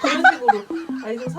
그런 식으로. 아니 좀 사...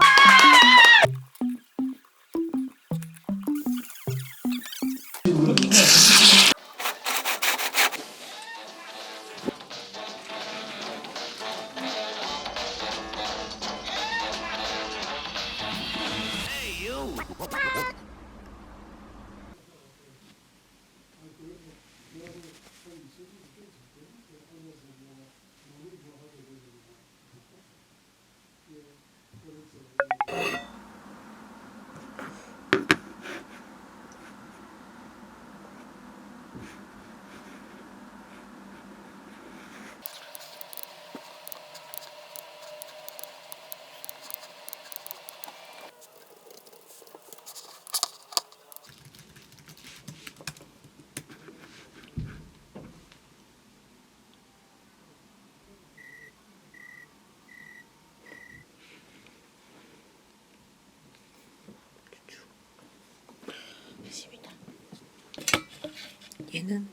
얘는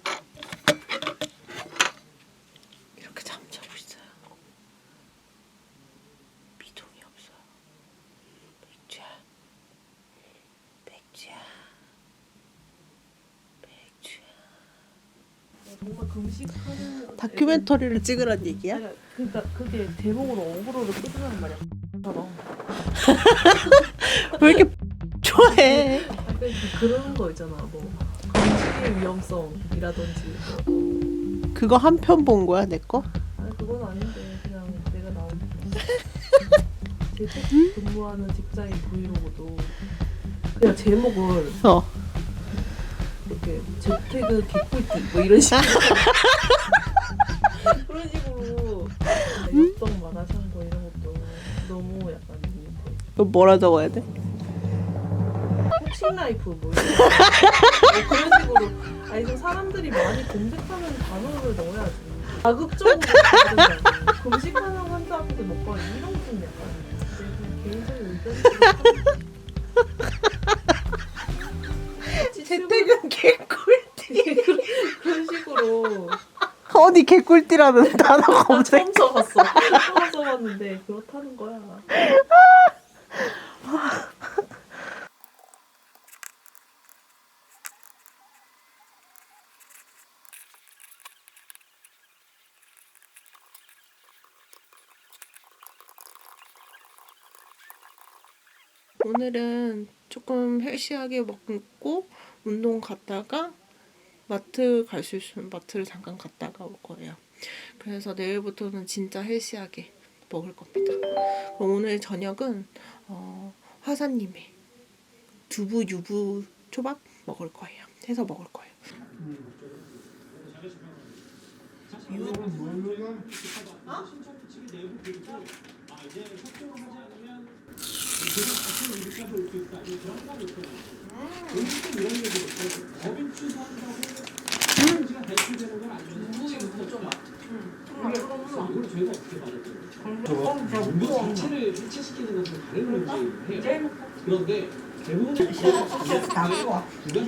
이렇게 잠자고 있어요. 미동이 없어요. 백주야, 백주야, 백주야. 뭔가 금식하는 다큐멘터리를 찍으란 얘기야? 아니, 그러니까 그게 대목으로 어그로를 끌으란 말이야 왜 이렇게 그- 그런 거 있잖아 뭐 금식의 위험성이라든지 뭐. 그거 한 편 본 거야 내 거? 아니 그건 아닌데 그냥 내가 나온 재택 근무하는 직장인 브이로그도 그냥 제목을 어. 이렇게 재택은 개꿀팁 뭐 이런 식으로 그런 식으로 엽떡 마라샹궈 이런 것도 너무 약간 너 뭐라 적어야 돼? 폭식 라이프 뭐 이런. 뭐 그런 식으로. 아니 좀 사람들이 많이 검색하는 단어를 넣어야지. 자극적으로 검색하는 환자한테 먹방 이런 좀 약간 내 개인적인 의견이 재택은 개꿀띠. 그런 식으로. 어디 개꿀띠라는 단어 나 검색. 처음 써봤어. 처음 써봤는데 그렇다는 거야 오늘은 조금 헬시하게 먹고 운동 갔다가 마트 갈 수 있으면 마트를 잠깐 갔다가 올 거예요. 그래서 내일부터는 진짜 헬시하게 먹을 겁니다. 그럼 오늘 저녁은 어, 화사님의 두부 유부 초밥 먹을 거예요. 해서 먹을 거예요.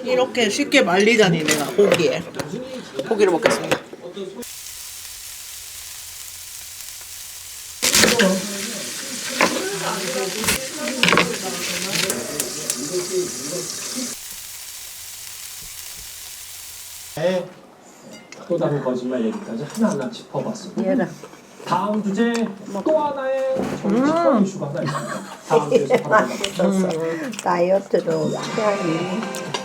이렇게 쉽게 말리다니 내가 고기에 고기를 먹겠습니다. 또 다른 거짓말 얘기까지 하나하나 짚어봤습니다. 다음 주제 또 하나의 정치권 이슈가 하나 있습니다. 다음 주에서 바로 만나보겠습니다. 다이어트로 취향이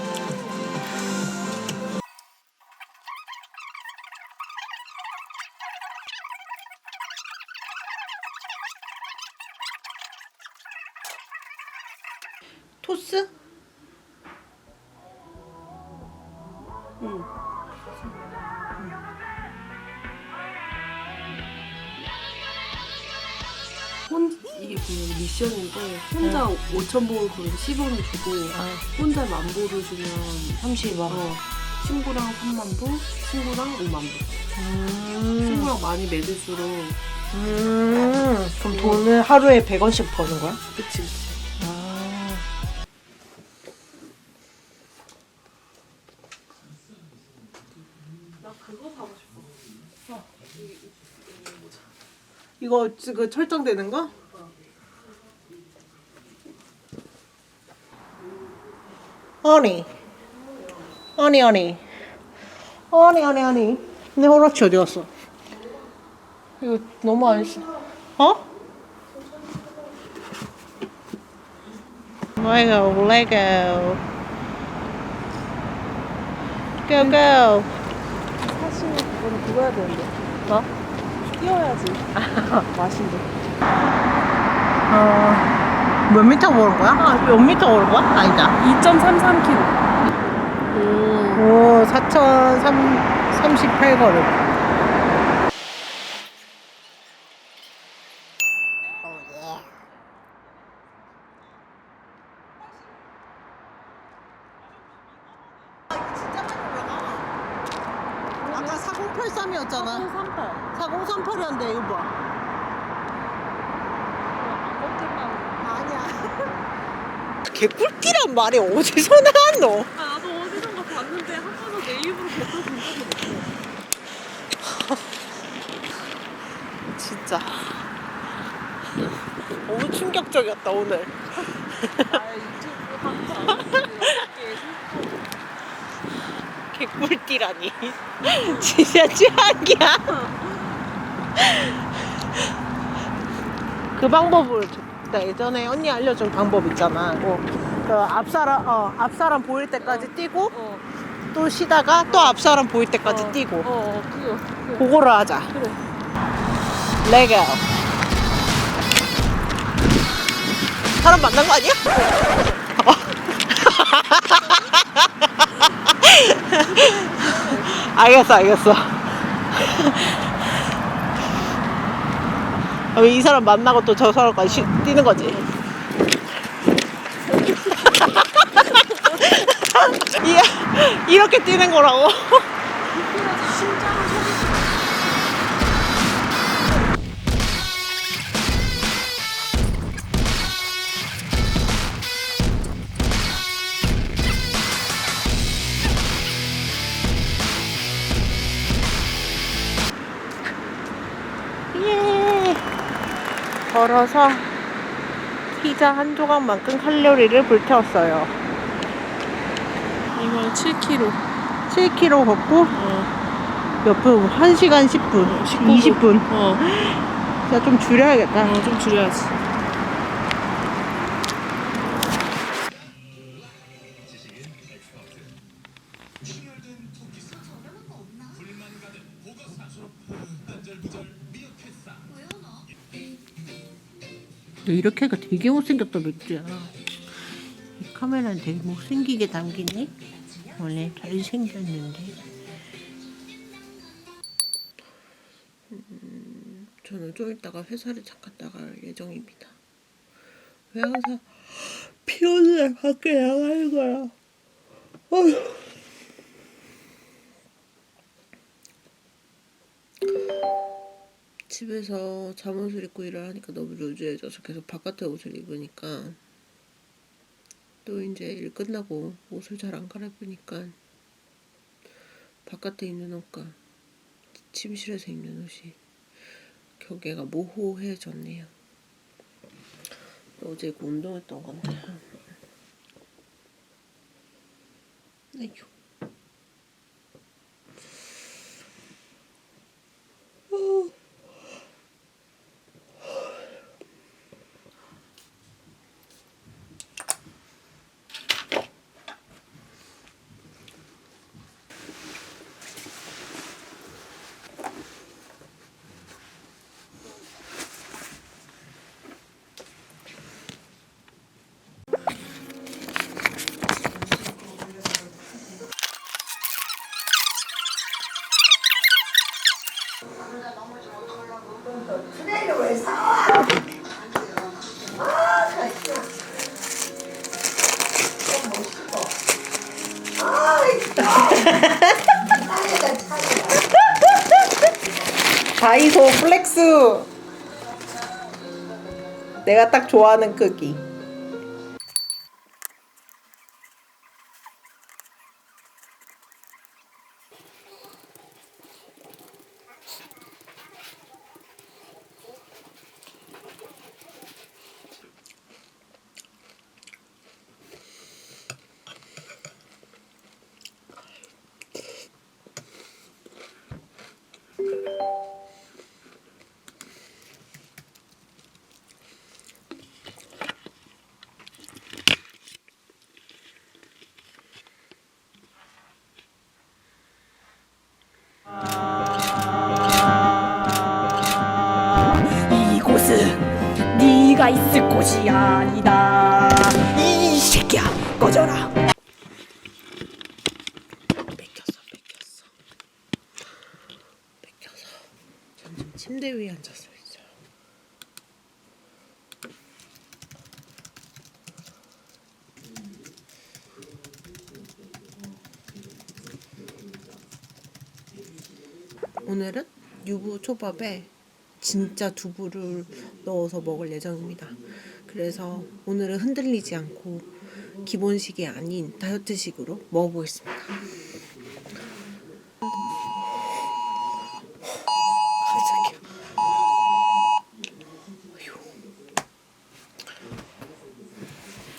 5천 보를 그리고 10원을 주고 혼자 만 보를 주면 30만 원 친구랑 3만 보 친구랑 5만 보 음. 친구랑 많이 맺을수록 음. 그럼 돈을 하루에 100원씩 버는 거야? 그치 그치 아. 나 그거 사고 싶어 이거 이거 그 철정되는 거? 아니 아니 아니 아니 아니 아니 내 허락치 어디 갔어? 이거 너무 안 써. 어? 레고 레고 고고 사실 그거는 그거 해야 되는데. 뭐? 뛰어야지. 맛인데. 어, 몇 미터 오는 거야? 아, 몇 미터 오는 거야? 아니다. 2.33km. 오, 4,038 걸음. 아까 4083이었잖아. 38. 4038이었는데 이거 봐. 아니야. 개꿀띠란 말이 어디서 나왔노? 아, 나도 어디선가 봤는데 한 번도 내 입으로 뱉어 본 적이 없어. 진짜. 너무 충격적이었다 오늘. 아, 유튜브 한번 이렇게 개꿀띠라니. 진짜 최악이야. 그 방법을 나 예전에 언니 알려준 방법 있잖아. 그 앞사람 어 앞사람 보일 때까지 뛰고 어, 또 쉬다가 또 앞사람 보일 때까지 어, 뛰고 어, 어, 그거. 그거. 그거를 하자. 그래. 레고. 사람 만난 거 아니야? 알겠어, 알겠어. 그럼 이 사람 만나고 또 저 사람까지 쉬- 뛰는 거지. 이- 이렇게 뛰는 거라고? 예. 걸어서 피자 한 조각만큼 칼로리를 불태웠어요. 이건 7km. 7km 걷고 몇 분? 1시간 10분, 20분. 어, 진짜 좀 줄여야겠다. 어, 좀 줄여야지. 이렇게 하니까 되게 못생겼다 맥주야. 이 카메라는 되게 못생기게 담기니? 원래 잘생겼는데. 음, 저는 좀 이따가 회사를 잠깐 나갈 예정입니다. 왜 항상 비 오는 날 밖에 나가는 거야? 어휴. 집에서 잠옷을 입고 일을 하니까 너무 루즈해져서 계속 바깥에 옷을 입으니까 또 이제 일 끝나고 옷을 잘 안 갈아입으니까 바깥에 입는 옷과 침실에서 입는 옷이 경계가 모호해졌네요. 어제 그 운동했던 건데. 아이고. 다이소 플렉스. 내가 딱 좋아하는 크기 네가 있을 곳이 아니다. 이 새끼야 꺼져라. 뺏겼어, 뺏겼어. 뺏겨서. 전 지금 침대 위에 앉았어. 오늘은 유부 초밥에 진짜 두부를 넣어서 먹을 예정입니다. 그래서 오늘은 흔들리지 않고 기본식이 아닌 다이어트식으로 먹어보겠습니다.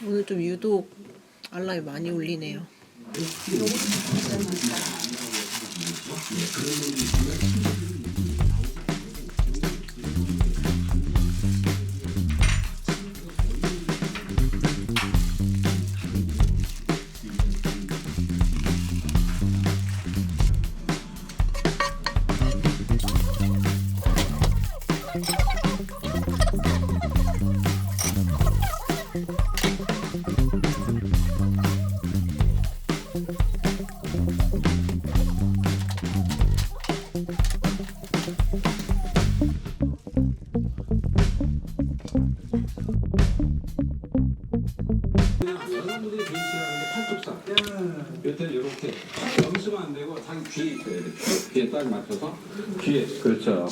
오늘 좀 유독 알람이 많이 울리네요. 여기 쓰면 안 되고 자기 귀에 있어야 돼. 귀에 딱 맞춰서 귀에. 그렇죠.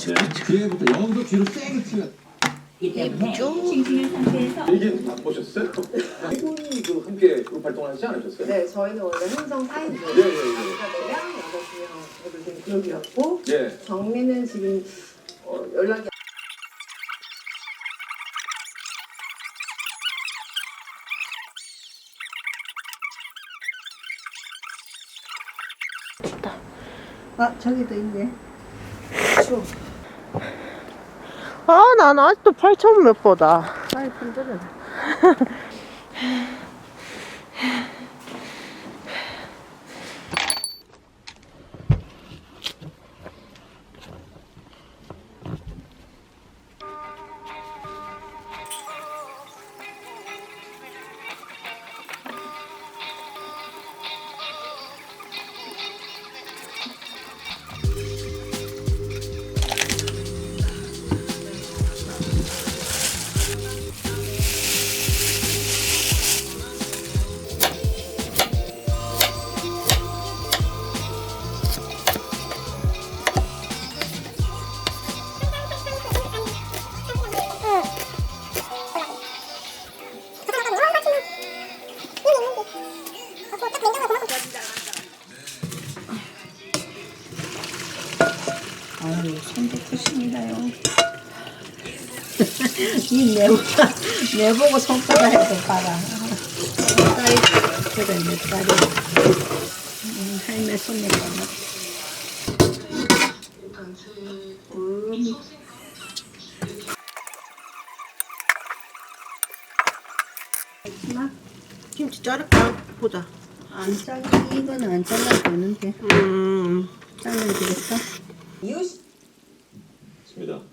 귀에부터 여기도 뒤로 세게 치면. 이게 맛보셨어요? 이분이 그 함께 그룹 활동하지 않으셨어요? 네, 저희는 원래 흥정 사이즈. 예, 예, 예. 그러니까 내랑 여섯 명 예. 정미는 지금 어, 연락이 아 저기도 있네. 아, 난 아직도 8천 몇 보다. 빨리 분들은. 이 내보고 내보고 손가락 해도 봐라. 딸이 그래 내 딸이 음, 할매 손님 봐라. 음. 나 김치 자를까? 보자. 안 잘라 이거는 안 잘라 보는데 음. 잘라야 되겠어? 있습니다.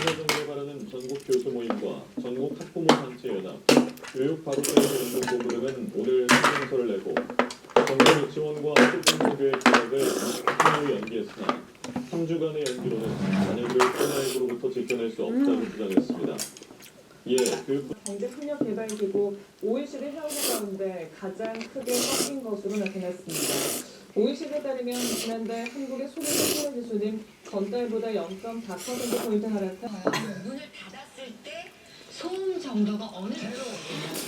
사회정에 바라는 전국 교수 모임과 전국 학부모 단체 연합, 교육 운동 동부는 오늘 성명서를 내고 정부 유치원과 초중고교의 개혁을 20년 연기했으나 3주간의 연기로는 자녀들 코로나19로부터 지켜낼 수 없다고 주장했습니다. 이에 교육부 경제협력 개발기구 OECD 회원국 가운데 가장 크게 꺾인 것으로 나타났습니다. OECD에 따르면 지난달 한국의 소득 성장 지수는 전달보다 0.4%포인트 하락한 문을 닫았을 때 소음 정도가 어느 정도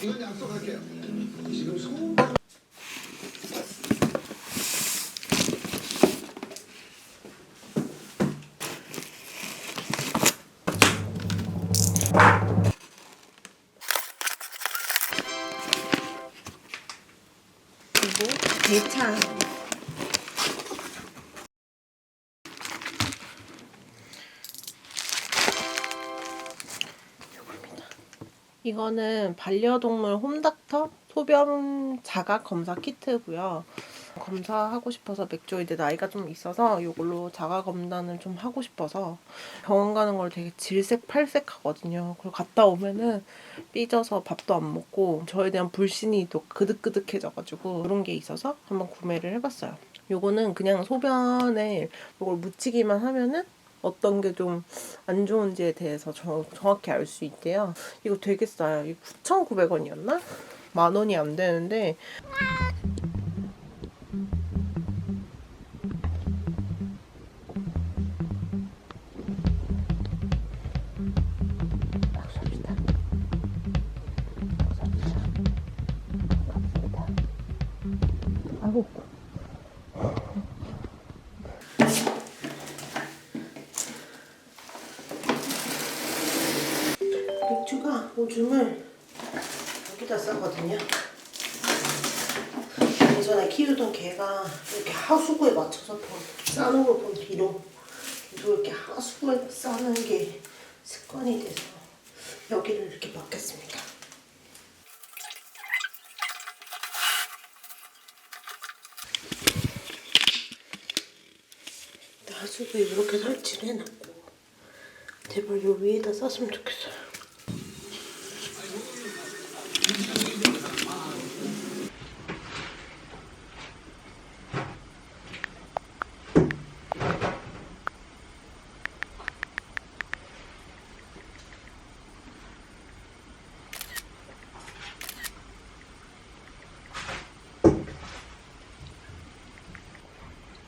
이건 약속할게요. 지금 소음 이거는 반려동물 홈닥터 소변 자각 검사 키트고요. 검사하고 싶어서 맥주 이제 나이가 좀 있어서 이걸로 자가 검단을 좀 하고 싶어서 병원 가는 걸 되게 질색팔색 하거든요. 그리고 갔다 오면은 삐져서 밥도 안 먹고 저에 대한 불신이 또 그득그득해져가지고 그런 게 있어서 한번 구매를 해봤어요. 요거는 그냥 소변에 이걸 묻히기만 하면은 어떤 게 좀 안 좋은지에 대해서 정, 정확히 알 수 있대요. 이거 되게 싸요. 이거 9,900원이었나? 만 원이 안 되는데 오줌을 여기다 싸거든요. 예전에 키우던 개가 이렇게 하수구에 맞춰서 본- 싸는 걸 본 뒤로 계속 이렇게 하수구에 싸는 게 습관이 돼서 여기를 이렇게 바꿨습니다. 하수구에 이렇게 설치를 해놨고 제발 요 위에다 쌌으면 좋겠어요.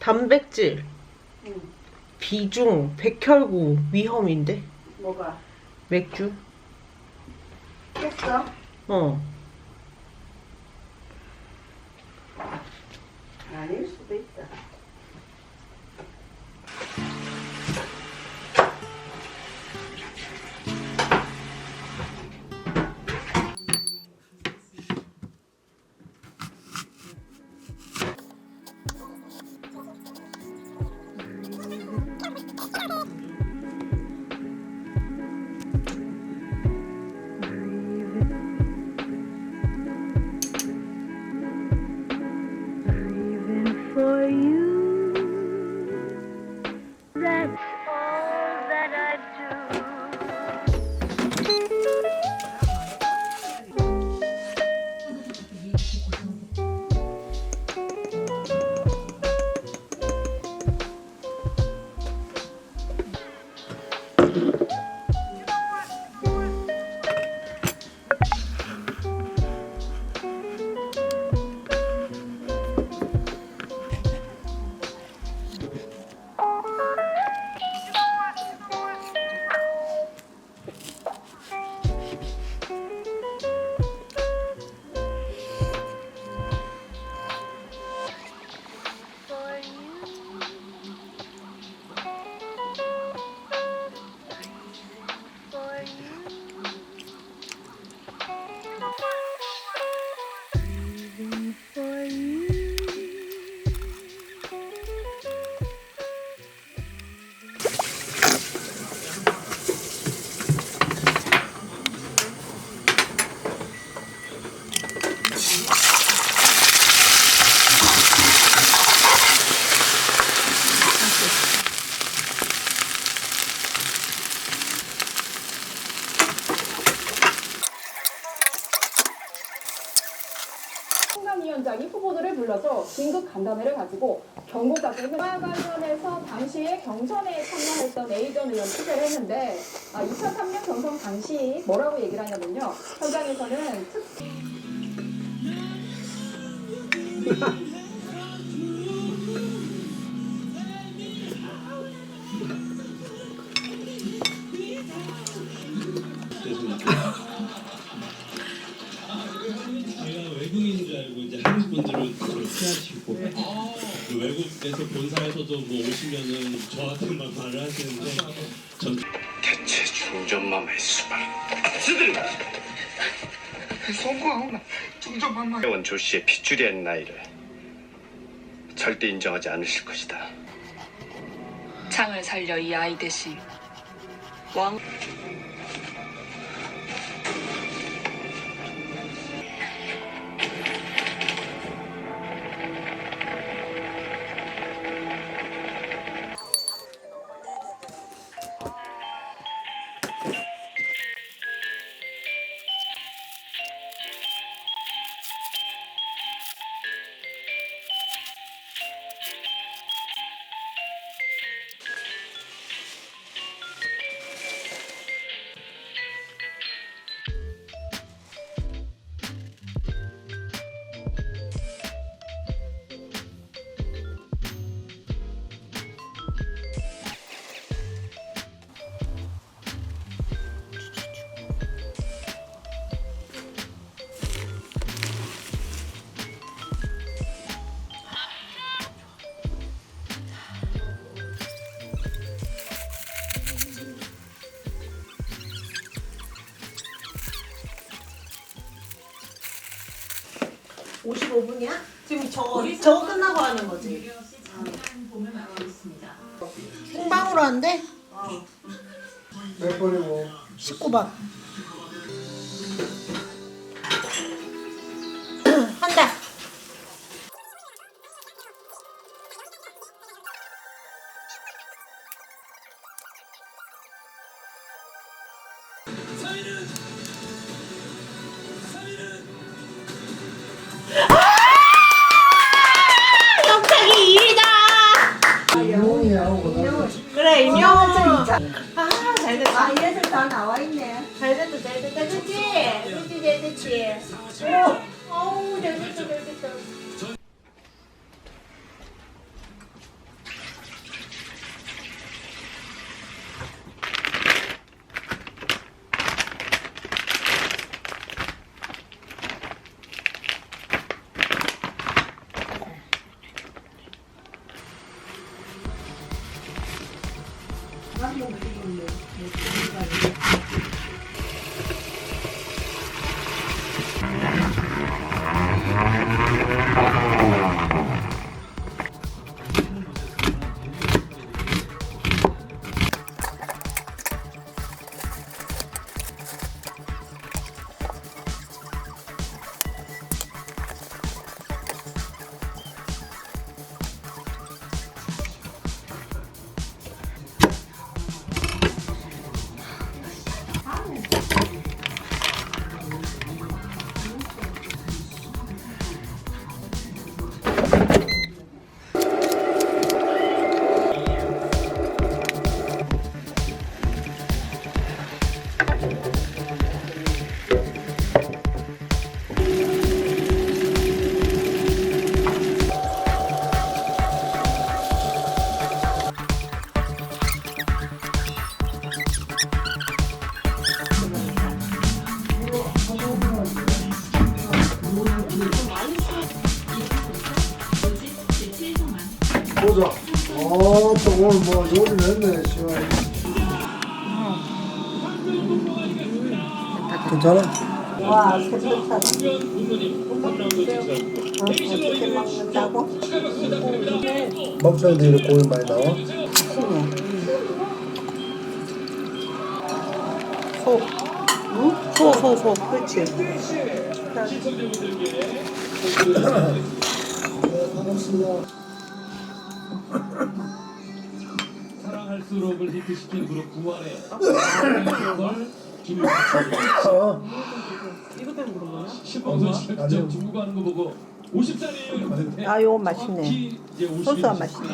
단백질, 비중, 백혈구 위험인데 뭐가? 맥주? 했어? 어. 간담회를 가지고 경고까지 과 관련해서 당시에 경선에 참여했던 A 전 의원 취재를 했는데 아, 2003년 경선 당시 뭐라고 얘기를 하냐면요. 현장에서는 특 그 외국에서 본사에서도 뭐 오시면은 저한테만 말을 하시는데 전 대체 중전마마의 수발 스들 송구하오나 중전마마. 회원 조 씨의 핏줄이한 나이를 절대 인정하지 않으실 것이다. 창을 살려 이 아이 대신 왕 저거 저거 끝나고 하는 거지? 생방으로 한대? 몇 번이고 19번. 그 뭐 요리 했네 시원 괜찮아? 와, 괜찮다. 어, 먹는다고? 먹자는데 이렇게 고기 많이 나와? 소, 소, 소. 그렇지. 사랑 할수록을 히트시킨 그룹 구만의 이것 때문에 그런 거야? 신봉선 씨가 직접 중국 가는 거 보고 50살이에요 이러는데 아, 요거 맛있네. 키 이제 50이 소스가 맛있네.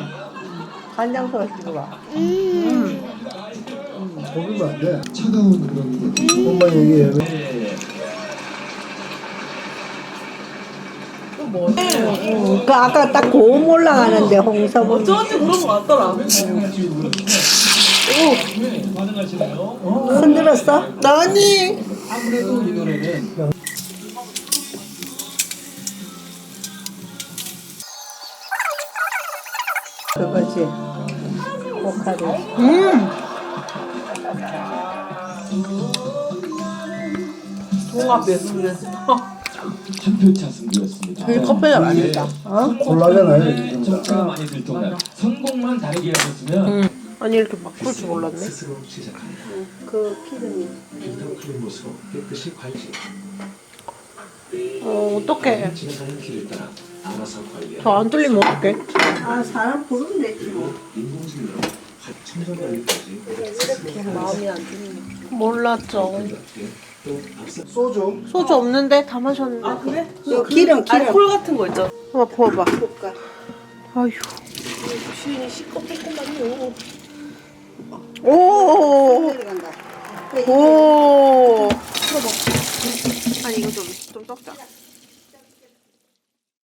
간장 소스 찍어봐. 고기면 안 돼. 차가운 그런 게. 조금만 얘기해. 응, 그 아까 딱 고음 올라가는데 홍서분. 저한테 그런 거 같더라. 흔들었어? 나니. 아무래도 이 노래는 그거지. 고카리. 동합 예술이야. 한표차 승부였습니다. 되게 커피가 맛있다. 어? 곤란하네. 정치가 많이 들통난 성공만 다르게 하셨으면 아니 이렇게 막풀줄 몰랐네. 스스로 시작합니다. 그 피드니. 빈도 풀린 모습으로 깨끗이 관리. 어 어떡해. 지나가는 길을 따라 알아서 관리하는 저안 뚫리면 어떡해. 아, 사람 부르면 되지 뭐. 인공지능으로 청소 관리까지 마음이 안 좋네. 몰랐죠. 소주? 소주 없는데 다 마셨는데. 아 그래? 요 기름, 기름. 알콜 같은 거 있잖아. 한번 부어봐. 볶아. 아휴. 주인이 시끄럽겠구만요. 오. 들어간다. 오. 아니 이거 좀좀 썩자.